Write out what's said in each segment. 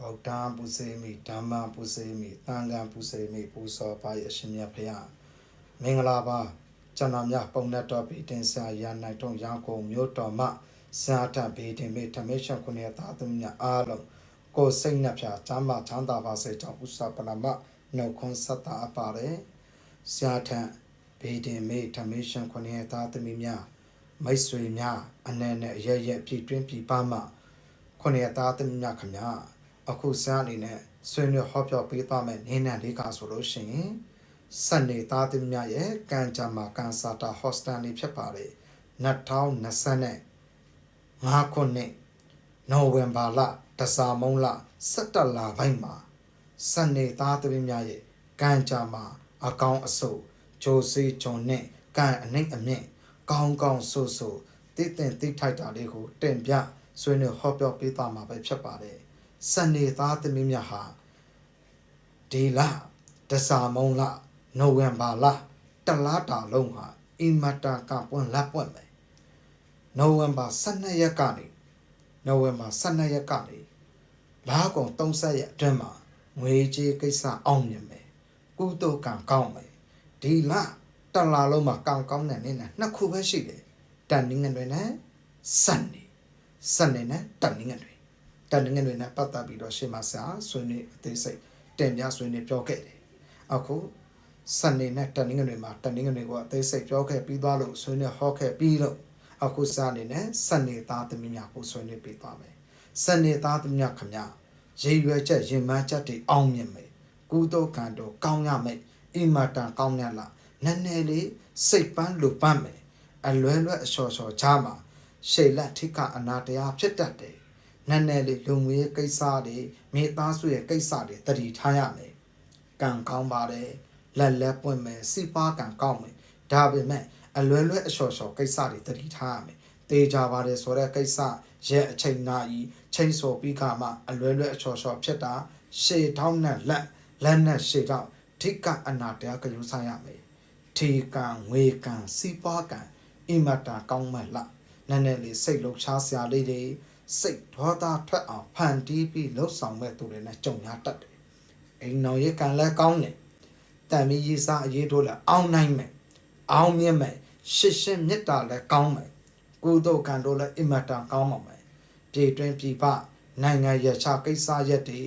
ဗုဒ္ဓံပူဇေမိဓမ္မံပူဇေမိသံဃံပူဇေမိပူဇော်ပါ၏အရှင်မြတ်ဖရာမင်္ဂလာပါကျွန်တော်များပုံနဲ့တော်ပြီးတင်ဆက်ရနိုင်တော့ရောင်းကုန်မြို့တော်မှစာထဘေးတင်မိဓမေရှခုနှစ်သားသမီးများအားလုံးကိုယ်စိတ်နှပြချမ်းသာချမ်းသာပါစေကြောင်းဥစ္စာပရမနှုတ်ခွန်းဆက်တာအပ်ပါတယ်စာထဘေးတင်မိဓမေရှခုနှစ်သားသမီးများမိတ်ဆွေများအနေနဲ့အရရက်ပြည်တွင်းပြည်ပမှခုနှစ်သားသမီးများခင်ဗျာ အခုစမ်းအနေနဲ့ဆွေးနွေးဟောပြောပေးသွားမယ်နင်းနံလေးကဆိုလို့ရှိရင်စနေသားသမီးများရဲ့ကံကြမ္မာကန်စာတာဟော့စတန်လေးဖြစ်ပါတယ်2020နဲ့5ခုနှစ်နိုဝင်ဘာလတစားမုံလ17လပိုင်းမှာစနေသားသမီးများရဲ့ကံကြမ္မာအကောင်းအဆုပ်ဂျိုစီဂျွန်နဲ့ကံအနှိမ့်အမြင့်ကောင်းကောင်းဆူဆူတည်တင်တိထိုက်တာလေးကိုတင်ပြဆွေးနွေးဟောပြောပေးသွားမှာပဲဖြစ်ပါတယ် စနေသားသမီးများဟာဒီလတစားမုံလနိုဝင်ဘာလတလားတာလုံးဟာအင်မတာကပွင့်လက်ပွင့်မယ်နိုဝင်ဘာ12ရက်ကနေနိုဝင်ဘာ12ရက်ကနေလာကုန်30ရက်အတွင်းမှာငွေကြေးကိစ္စအောင်မြင်မယ်ကုသိုလ်ကံကောင်းမယ်ဒီလတလားလုံးမှာကံကောင်းတဲ့နေ့နဲ့နှစ်ခုပဲရှိတယ်တန်နင်းငယ်တွေနဲ့စနေစနေနဲ့တန်နင်းင ယ်တွေတန်ငယ်တွေနဲ့ပတ်သက်ပြီးတော့ရှေ့မှာဆရာဆွေးနွေးအသေးစိတ်တင်ပြဆွေးနွေးပြောခဲ့တယ်။အခုစနေနဲ့တန်ငယ်တွေမှာတန်ငယ်တွေကအသေးစိတ်ပြောခဲ့ပြီးသွားလို့ဆွေးနွေးဟောခဲ့ပြီးလို့အခုစနေနဲ့စနေသားသမီးများကိုဆွေးနွေးပြီးသွားမယ်။စနေသားသမီးများခင်ဗျရေရွယ်ချက်ရင်မှန်းချက်တွေအောင်မြင်မယ်။ကုသိုလ်ကံတော်ကောင်းရမယ်။အိမ်မတန်ကောင်းရလား။နည်းနည်းလေးစိတ်ပန်းလူပန်းမယ်။အလွယ်လွယ်အလျှော်လျှော်ချားမှာရှေလက်ထိကအနာတရားဖြစ်တတ်တယ်။ နည်းနည်းလေးလူငွေကိစ္စတွေမိသားစုရဲ့ကိစ္စတွေတတိထားရမယ်။ကံကောင်းပါတယ်လက်လက်ပွင့်မယ်စိပါကံကောင်းမယ်ဒါပေမဲ့အလွယ်လွယ်အလျှော်လျှော်ကိစ္စတွေတတိထားရမယ်။တေးကြပါတယ်ဆိုတဲ့ကိစ္စရဲ့အချိန်နာဤချိန်စော်ပြီးခါမှအလွယ်လွယ်အလျှော်လျှော်ဖြစ်တာရှေထောင်းနဲ့လက်လက်နဲ့ရှေထောင်းထိကအနာတရားကယူဆိုင်ရမယ်။ထေကံငွေကံစိပါကံအင်မတာကောင်းမှလားနည်းနည်းလေးစိတ်လှုပ်ရှားစရာလေးတွေ စိတ်ဒေါသထွက်အောင်ဖန်တီးပြီးလှုပ်ဆောင်မဲ့သူတွေနဲ့ကြုံရတတ်တယ်။အိမ်တော်ရဲ့ကံလည်းကောင်းတယ်။တန်မီရေးစားအရေးတို့လည်းအောင်နိုင်မယ်။အောင်မြင်မယ်။ရှစ်ရှင်းမေတ္တာလည်းကောင်းမယ်။ကုသိုလ်ကံတို့လည်းအင်မတန်ကောင်းပါမယ်။ပြည်တွင်းပြည်ပနိုင်ငံရခြားကိစ္စရက်တွေ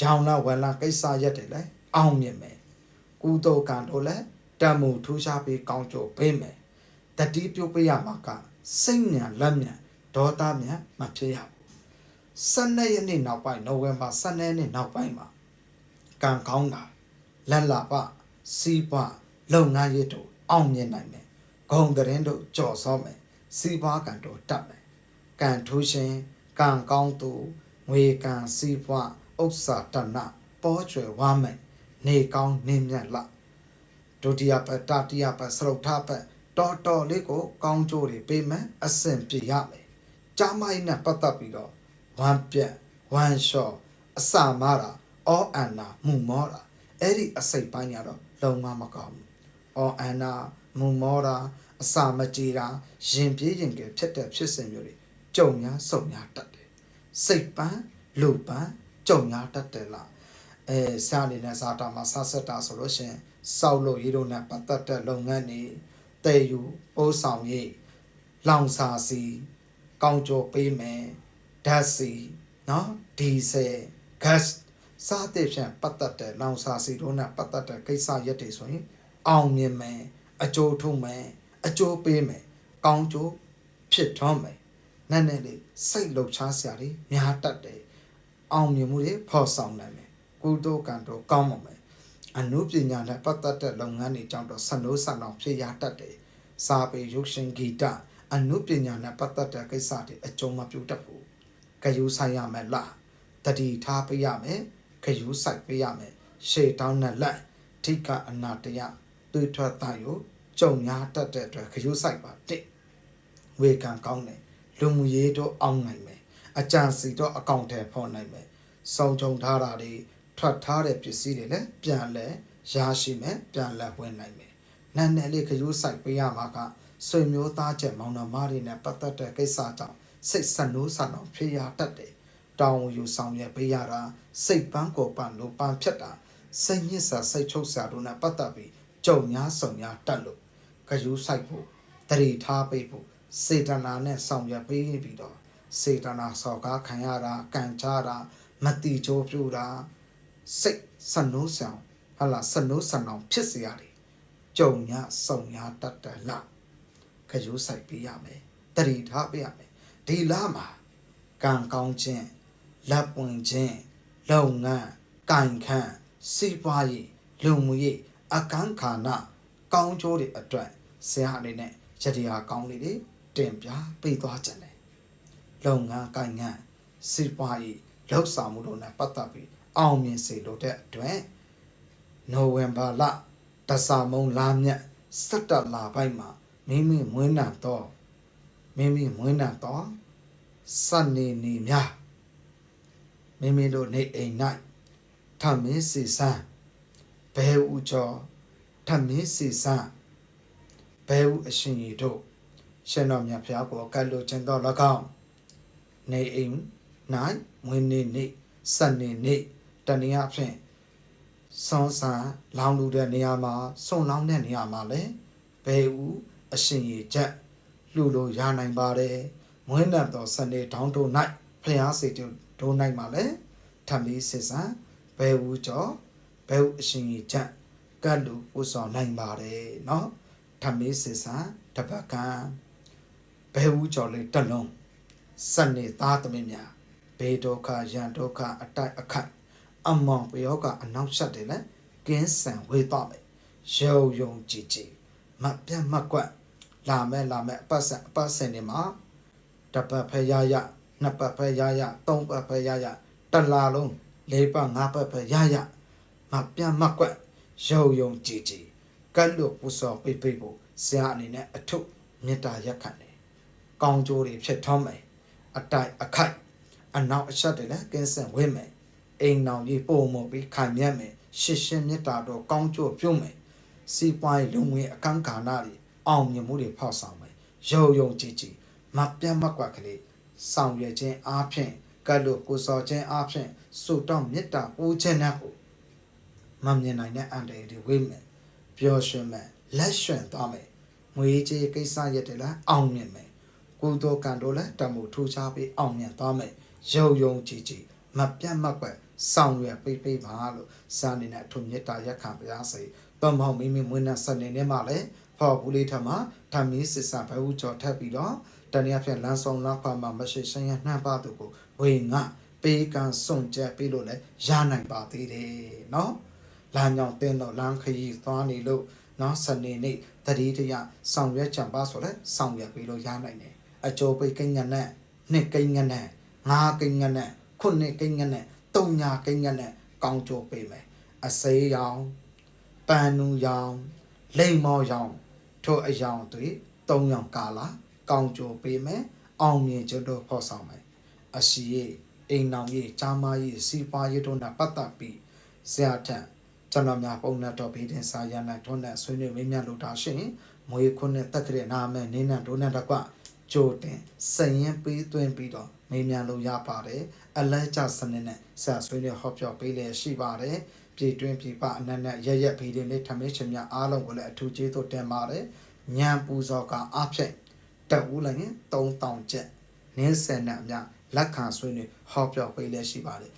ရောင်လာဝယ်လာကိစ္စရက်တွေလည်းအောင်မြင်မယ်။ကုသိုလ်ကံတို့လည်းတမှုထူးခြားပြီးကောင်းကျိုးပေးမယ်။တတိပြုတ်ပြရမှာကစိတ်ညာလက်ညာ ဒေါသမြန်မဖြစ်ရဘူး12ရက်နေ့နောက်ပိုင်းနိုဝင်ဘာ12ရက်နေ့နောက်ပိုင်းမှာကံကောင်းတာလက်လာပစီးပွားလုပ်ငန်းရေးတို့အောင်မြင်နိုင်မယ်ဂုံတရင်တို့ကြော်စောမယ်စီးပွားကံတို့တက်မယ်ကံထူးရှင်ကံကောင်းသူငွေကံစီးပွားဥစ္စာတဏပေါ်ကျွယ်ဝမ်းမယ်နေကောင်းနေမြတ်လဒုတိယပတ်တတိယပတ်စရုပ်ထပတ်တော်တော်လေးကိုကောင်းကျိုးတွေပေးမယ်အဆင်ပြေရမယ် ကျမ်းမိုင်းနဲ့ပတ်သက်ပြီးတော့ဝမ်းပြက်ဝမ်းလျှော့အစာမာတာအောအန်နာမူမောတာအဲ့ဒီအစိတ်ပိုင်းကတော့လုံးဝမကောင်းဘူးအောအန်နာမူမောတာအစာမကြေတာရင်ပြေးရင်ကဲဖြစ်တဲ့ဖြစ်စဉ်မျိုးတွေကြုံများစုံများတတ်တယ်စိတ်ပန်းလူပန်းကြုံများတတ်တယ်လားအဲစားနေတဲ့စားတာမှာစားဆက်တာဆိုလို့ရှရင်စောက်လို့ရေးတော့နဲ့ပတ်သက်တဲ့လုပ်ငန်းတွေတည်ယူပိုးဆောင်ရေးလောင်စာစီ ကောင်းကြောပေးမယ်ဓာတ်စီနော်ဒီဇယ်ဂတ်စားတဲ့ဖြင့်ပတ်သက်တဲ့လောင်စာစီတို့နဲ့ပတ်သက်တဲ့ကိစ္စရက်တွေဆိုရင်အောင်မြင်မယ်အကျိုးထုံးမယ်အကျိုးပေးမယ်ကောင်းကျိုးဖြစ်ထွန်းမယ်နည်းနည်းလေးစိတ်လှုပ်ရှားစရာတွေများတတ်တယ်အောင်မြင်မှုတွေဖော်ဆောင်နိုင်မယ်ကုသိုလ်ကံတော့ကောင်းပါမယ်အနုပညာနဲ့ပတ်သက်တဲ့လုပ်ငန်းတွေကြောင့်တော့ဆနိုးဆန်အောင်ဖြစ်ရတတ်တယ်စာပေရုပ်ရှင်ဂီတ အနုပညာနဲ့ပတ်သက်တဲ့ကိစ္စတွေအကျုံးမပြုတ်တတ်ဘူး။ခယူဆိုင်ရမယ်လား။တတိထားပေးရမယ်။ခယူဆိုင်ပေးရမယ်။ရှေတောင်းနဲ့လက်ထိကအနာတယသွေးထွက်တယုကြုံများတတ်တဲ့အတွက်ခယူဆိုင်ပါတစ်။ဝေကံကောင်းတယ်။လူမှုရေးတော့အောင်နိုင်မယ်။အကြံစီတော့အကောင့်ထဲဖော်နိုင်မယ်။စုံချုံထားတာတွေထွက်ထားတဲ့ပစ္စည်းတွေလည်းပြန်လဲရရှိမယ်ပြန်လဲဝင်နိုင်မယ်။နန်းနယ်လေးခယူဆိုင်ပေးရမှာက ဆွေမျိုးသားချက်မောင်နှမတွေနဲ့ပတ်သက်တဲ့ကိစ္စကြောင့်စိတ်ဆက်နိုးဆန်အောင်ဖြစ်ရတတ်တယ်တောင်းဝန်ယူဆောင်ရွက်ပေးရတာစိတ်ပန်းကိုပန်းလိုပန်းဖြတ်တာစိတ်ညစ်စာစိတ်ချုပ်စာတို့နဲ့ပတ်သက်ပြီးကြုံများဆုံများတက်လို့ကယူဆိုင်ဖို့တတိထားပေးဖို့စေတနာနဲ့ဆောင်ရွက်ပေးပြီးတော့စေတနာစော်ကားခံရတာကံကြတာမတိချိုးပြူတာစိတ်စနိုးဆောင်ဟာလာစနိုးဆန်အောင်ဖြစ်စေရတယ်ကြုံများဆုံများတက်တယ်လား ကယူဆိုင်ပေးရမယ်တတိထားပေးရမယ်ဒီလားမှာကံကောင်းခြင်းလက်ပွင့်ခြင်းလုပ်ငန်းကင်ခန့်စီးပွားရေးလူမှုရေးအကန့်ခါနကောင်းကျိုးတွေအတွက်ဆရာအနေနဲ့ရတရားကောင်းလေးတွေတင်ပြပေးသွားကြတယ်လုပ်ငန်းကင်ခန့်စီးပွားရေးလှုပ်ဆောင်မှုတို့နဲ့ပတ်သက်ပြီးအောင်မြင်စေလိုတဲ့အတွက်နိုဝင်ဘာလတဆာမုံလာမြတ်စက်တလာပိုင်းမှာ မိမိမွေးနံတော့မိမိမွေးနံတော့စနေနေများမိမိတို့နေအိမ်၌ထမင်းစီစံဘဲဥကျော်ထမင်းစီစံဘဲဥအရှင်ကြီးတို့ရှင်တော်မြတ်ဖျားကိုကတ်လို့ခြင်းတော်၎င်းနေအိမ်၌မွေးနေ့နေ့စနေနေ့တနည်းအားဖြင့်ဆွန်ဆန်လောင်းလူတဲ့နေရာမှာဆွန်လောင်းတဲ့နေရာမှာလည်းဘဲဥ အရှင်ကြီးချက်လှူလို့ရနိုင်ပါတယ်မွေးနံတော်စနေတောင်းတို့၌ဖျားစီတို့၌မှာလည်းထမီစစ်စံဘဲဝူကျော်ဘဲဝူအရှင်ကြီးချက်ကတ်လူပူဆောင်နိုင်ပါတယ်เนาะထမီစစ်စံတပတ်ကံဘဲဝူကျော်လေးတက်လုံးစနေသားသမီးများဘေဒုက္ခရန်ဒုက္ခအတိုက်အခိုက်အမောင်ပယောကအနောက်ရှက်တယ်လေကင်းဆန်ဝေးသွားမယ်ရုံယုံကြည်ကြည်မပြတ်မကွက် လာမဲ့လာမဲ့အပတ်ဆက်အပတ်စင်နေမှာတပတ်ဖဲရရနှစ်ပတ်ဖဲရရသုံးပတ်ဖဲရရတလာလုံးလေးပတ်ငါးပတ်ဖဲရရမပြတ်မကွက်ရုံယုံကြည်ကြည်ကတ်လို့ပူစော်ပိတ်ပိတ်ဖို့ဆရာအနေနဲ့အထုမေတ္တာရက်ခံတယ်ကောင်းကျိုးတွေဖြစ်ထွန်းမယ်အတိုက်အခိုက်အနောက်အချက်တွေလည်းကင်းစင်ဝင့်မယ်အိမ်နောင်ကြီးပုံမပြီးခံမြတ်မယ်ရှစ်ရှင်းမေတ္တာတော့ကောင်းကျိုးပြုံးမယ်စီးပွားရေးလုံငွေအခန်းကဏ္ဍတွေ အောင်မြင်မှုတွေဖောက်ဆောင်မယ်ရုံယုံကြည်ကြည်မပြတ်မကွက်ကလေးဆောင်ရွက်ခြင်းအားဖြင့်ကတ်လို့ကိုစော်ခြင်းအားဖြင့်စုတောင်းမေတ္တာပိုးခြင်းနဲ့ကိုမမြင်နိုင်တဲ့အန္တရာယ်တွေဝိမယ်ပျော်ရွှင်မယ်လက်ရွှင်သွားမယ်ငွေကြေးကိစ္စရက်တွေလည်းအောင်မြင်မယ်ကုသိုလ်ကံတို့လည်းတမှုထူခြားပြီးအောင်မြင်သွားမယ်ရုံယုံကြည်ကြည်မပြတ်မကွက်ဆောင်ရွက်ပိတ်ပိတ်ပါလို့စာနေနဲ့အထုမေတ္တာရက်ခံပါရစေ။တော့မဟုတ်မိမိမွေးနဲ့စနေနဲ့မှလည်း ဖော်ဘူးလေးထမှာဓမ္မီစစ်စာဘဝကျော်ထပ်ပြီးတော့တနည်းအားဖြင့်လမ်းဆောင်လောက်ပါမှာမရှိရှင်ရနှံ့ပါသူကိုဝေငါပေးကံစွန့်ကြက်ပြီးလို့လည်းရနိုင်ပါသေးတယ်နော်လမ်းကြောင်တင်းတော့လမ်းခရီးသွားနေလို့နော်စနေနေ့တတိတရဆောင်ရွက်ကြံပါဆိုလဲဆောင်ရွက်ပြီးလို့ရနိုင်တယ်အကျိုးပိတ်ကိန်းငနဲ့နှစ်ကိန်းငနဲ့ငါးကိန်းငနဲ့ခုနှစ်ကိန်းငနဲ့တုံညာကိန်းငနဲ့ကောင်းကျိုးပေးမယ်အစေးရောင်ပန်နူရောင်လိမ္မော်ရောင် ထို့အယောင်တွေသုံးယောင်ကာလာကောင်းကြိုပေးမယ်အောင်မြင်ကျွတ်တို့ဖော်ဆောင်မယ်အရှိရေးအိမ်နောင်ရေးကြားမရေးစီးပွားရေးတို့နဲ့ပတ်သက်ပြီးဆရာထံကျွန်တော်များပုံနဲ့တော့ဗီဒင်စာရနိုင်ထွန်းတဲ့ဆွေးနွေးမင်းများလို့တာရှင်မွေခွန်းနဲ့တက်ကြတဲ့နာမဲနင်းနဲ့ဒိုးနဲ့တကွကြိုတင်စရင်ပေးသွင်းပြီးတော့ မင်းများလို့ရပါတယ်အလဲကျစနစ်နဲ့ဆရာဆွေးနွေးဟောပြောပေးလေရှိပါတယ်ပြည်တွင်းပြည်ပအနက်နဲ့ရရက်ဗီဒင်လေးထမင်းရှင်များအားလုံးကိုလည်းအထူးကျေးဇူးတင်ပါတယ်ညံပူဇော်ကအဖြစ်တက်ဦးလိုက်ရင်3000ကျပ်နင်းဆယ်နဲ့အမြလက်ခံဆွေးနွေးဟောပြောပေးလဲရှိပါတယ်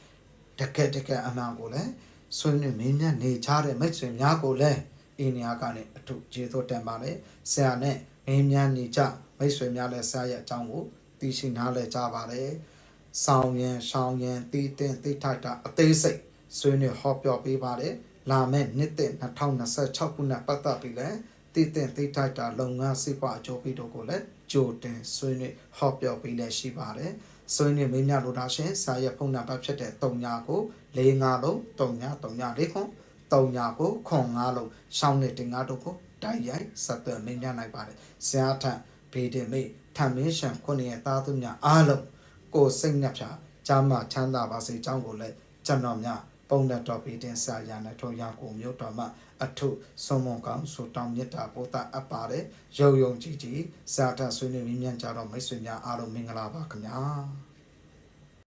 တကက်တကက်အမှန်ကိုလည်းဆွေးနွေးမင်းများနေချတဲ့မိတ်ဆွေများကိုလည်းအင်းညာကနေအထုကျေးဇူးတင်ပါတယ်ဆရာနဲ့မင်းများနေကြမိတ်ဆွေများလည်းဆရာရဲ့အကြောင်းကို သိရှိနားလည်ကြပါတယ်ဆောင်ရင်ရှောင်းရင်တည်တင်သိထိုက်တာအသေးစိတ်ဆွေးနွေးဟောပြောပေးပါတယ်လာမယ့်နှစ်သစ်2026ခုနှစ်ပတ်သက်ပြီးလဲတည်တင်သိထိုက်တာလုပ်ငန်းစိပွားအကျိုးပေးတို့ကိုလည်းကြိုတင်ဆွေးနွေးဟောပြောပေးလဲရှိပါတယ်ဆွေးနွေးမင်းများလို့တာရှင်စာရဲ့ဖုန်းနံပါတ်ဖြစ်တဲ့3ညာကို45လုံး3ညာ3ညာလေးခွန်3ညာကိုခွန်5လုံးရှောင်းနဲ့တင်5တို့ကိုတိုက်ရိုက်ဆက်သွယ်မင်းများနိုင်ပါတယ်ဆရာထံဘေးတင်မိ ထံမင်းရှံခုနှစ်ရဲ့သားသူများအားလုံးကိုစိတ်နှက်ဖြာကြားမှချမ်းသာပါစေကြောင်းကိုလည်းကျွန်တော်များပုံနဲ့တော်ပြီးတင်ဆရာနဲ့ထုံရကိုမြို့တော်မှာအထုဆုံးမကောင်းဆိုတောင်းမြတ်တာပို့တာအပ်ပါတယ်ရုံယုံကြည်ကြည်စာထဆွေးနွေးမြင်းမြန်ကြတော့မိတ်ဆွေများအားလုံးမင်္ဂလာပါခင်ဗျာ